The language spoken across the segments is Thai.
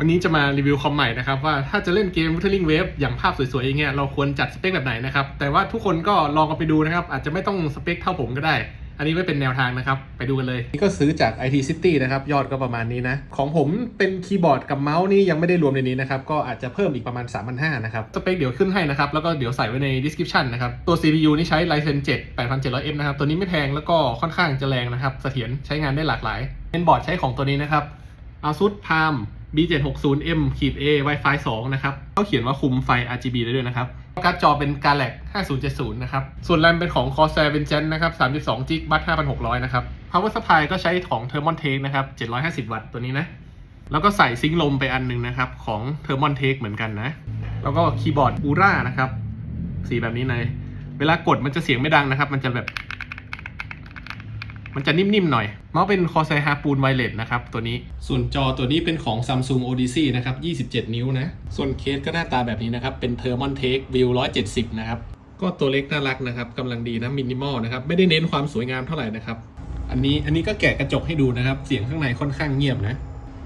วันนี้จะมารีวิวคอมใหม่นะครับว่าถ้าจะเล่นเกม Wuthering Wave อย่างภาพสวยๆอย่างเงี้ยเราควรจัดสเปคแบบไหนนะครับแต่ว่าทุกคนก็ลองกันไปดูนะครับอาจจะไม่ต้องสเปคเท่าผมก็ได้ อันนี้ไม่เป็นแนวทางนะครับ ไปดูกันเลย นี่ก็ซื้อจาก IT City นะครับ ยอดก็ประมาณนี้นะ ของผมเป็นคีย์บอร์ดกับเมาส์นี่ยังไม่ได้รวมในนี้นะครับ ก็อาจจะเพิ่มอีกประมาณ 3,500นะครับสเปคเดี๋ยวขึ้นให้นะครับ แล้วก็เดี๋ยวใส่ไว้ใน description นะครับตัว CPU นี่ใช้ Ryzen 7 8700F นะครับตัวนี้ไม่แพงแล้วก็ค่อนข้างจะแรงนะครับเสถียรใช้งานได้หลากหลายเป็นบอร์ดใช้ของตัวนี้นะครับ ASUS Palm B760M A Wi-Fi 2 นะครับเขาเขียนว่าคุมไฟ RGB ได้ด้วยนะครับการ์ดจอเป็น Galax 5070 นะครับ ส่วนแรมเป็นของ Corsair Vengeance นะครับ 32 g b บัต5600 นะครับ Power Supply ก็ใช้ของ Thermaltake นะครับ 750 วัตต์ตัวนี้นะ แล้วก็ใส่ซิงค์ลมไปอันหนึงนะครับ ของ Thermaltake เหมือนกันนะ แล้วก็คีย์บอร์ด Ura นะครับ สีแบบนี้เลย เวลากดมันจะเสียงไม่ดังนะครับ มันจะแบบ มันจะนิ่มๆหน่อยเมาส์เป็น Corsair Harpoon Wireless นะครับตัวนี้ ส่วนจอตัวนี้เป็นของ Samsung Odyssey นะครับ 27 นิ้วนะ ส่วนเคสก็หน้าตาแบบนี้นะครับ เป็น Thermon Take View 170 นะครับ ก็ตัวเล็กน่ารักนะครับกำลังดีนะมินิมอลนะครับ ไม่ได้เน้นความสวยงามเท่าไหร่นะครับ อันนี้อันนี้ก็แกะกระจกให้ดูนะครับ เสียงข้างในค่อนข้างเงียบนะ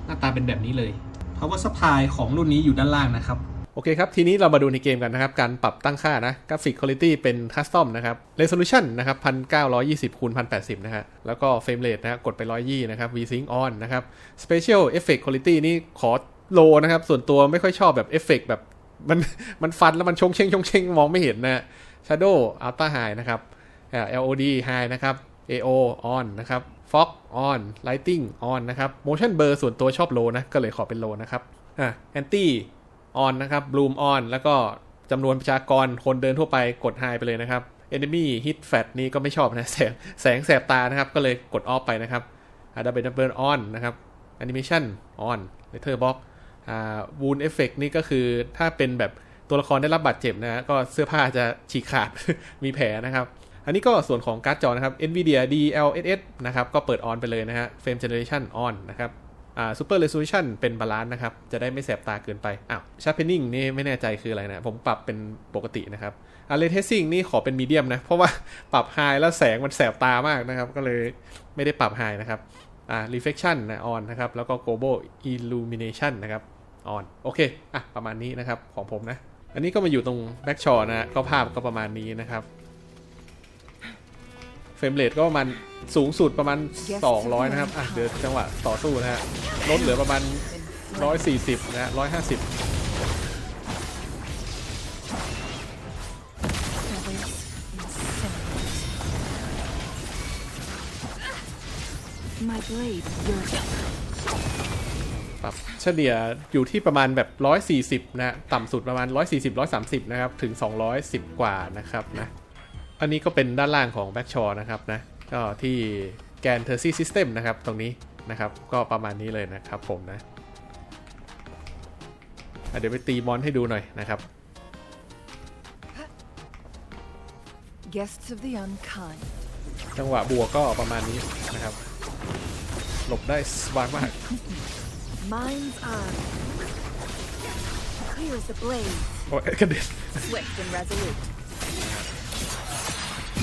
หน้าตาเป็นแบบนี้เลย Power Supply ของรุ่นนี้อยู่ด้านล่างนะครับ โอเคครับ ทีนี้เรามาดูในเกมกันนะครับ การปรับตั้งค่านะกราฟิกคุณ i t y เป็นคัสตอมนะครับ Resolution นะครับ1920คูณ1080นะฮะแล้วก็ Frame Rate นะกดไป120นะครับ VSync on นะครับ Special Effect Quality นี่ขอโลนะครับ ส่วนตัวไม่ค่อยชอบแบบเอฟเฟกแบบมันมันฟันแล้วมันชงเชงชงเชงมองไม่เห็นนะ Shadow Ultra High นะครับ LOD High นะครับ AO on นะครับ Fog on Lighting on นะครับ Motion Blur ส่วนตัวชอบ low นะ ก็เลยขอเป็น low นะครับ อ่า Anti on นะครับ Bloom on แล้วก็จำนวนประชากรคนเดินทั่วไปกด high ไปเลยนะครับ Enemy Hit Fat นี่ก็ไม่ชอบนะแสงแสงแสบตานะครับ ก็เลยกด off ไปนะครับอ่า Double Double on นะครับ Animation on Letterbox อ่า Wound Effect นี่ก็คือถ้าเป็นแบบตัวละครได้รับบาดเจ็บนะฮะก็เสื้อผ้าจะฉีกขาด มีแผลนะครับ อันนี้ก็ส่วนของการ์ดจอนะครับ NVIDIA DLSS นะครับ ก็เปิด on ไปเลยนะฮะ Frame Generation on นะครับ อ่า Super Resolution เป็นบาลานซ์นะครับ จะได้ไม่แสบตาเกินไป อ้าว Sharpening นี่ไม่แน่ใจคืออะไรนะ ผมปรับเป็นปกตินะครับอ่า Ray Tracing นี่ขอเป็นมีเดียมนะ เพราะว่าปรับ High แล้วแสงมันแสบตามากนะครับ ก็เลยไม่ได้ปรับ High นะครับอ่า reflection นะ on นนะครับ แล้วก็ global illumination นะครับ on โอเคอะประมาณนี้นะครับของผมนะ อันนี้ก็มาอยู่ตรง back shot นะก็ภาพก็ประมาณนี้นะครับ เฟรมเรทก็ประมาณสูงสุดประมาณ 200 นะครับ อะ เดี๋ยวจังหวะต่อสู้นะฮะ ลดเหลือประมาณ 140 นะฮะ 150 My blade yearns ปรับเฉลี่ยอยู่ที่ประมาณแบบ 140นะฮะต่ำสุดประมาณ 140 130 นะครับ ถึง 210 กว่านะครับนะ อันนี้ก็เป็นด้านล่างของ b a c k s h o r นะครับนะก็ที่แกน t e r c y System นะครับตรงนี้นะครับก็ประมาณนี้เลยนะครับผมนะอะเดี๋ยวไปตีมอนให้ดูหน่อยนะครับ guests of the unkind. จังหวะบวกก็ประมาณนี้นะครับ หลบได้สบายมาก Mind's eye. Clear as the blaze, โอ้ยกระเด็น swift and resolute.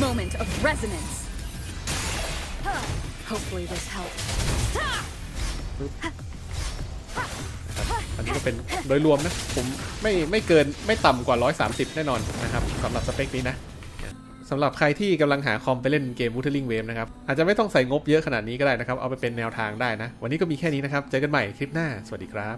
Moment of resonance. Hopefully this helps. อันนี้ก็เป็นโดยรวมนะ ผมไม่ไม่เกินไม่ต่ำกว่า 130 แน่นอนนะครับสำหรับสเปคนี้นะสำหรับใครที่กำลังหาคอมไปเล่นเกม Wuthering Wave นะครับ อาจจะไม่ต้องใส่งบเยอะขนาดนี้ก็ได้นะครับ เอาไปเป็นแนวทางได้นะ วันนี้ก็มีแค่นี้นะครับ เจอกันใหม่คลิปหน้า สวัสดีครับ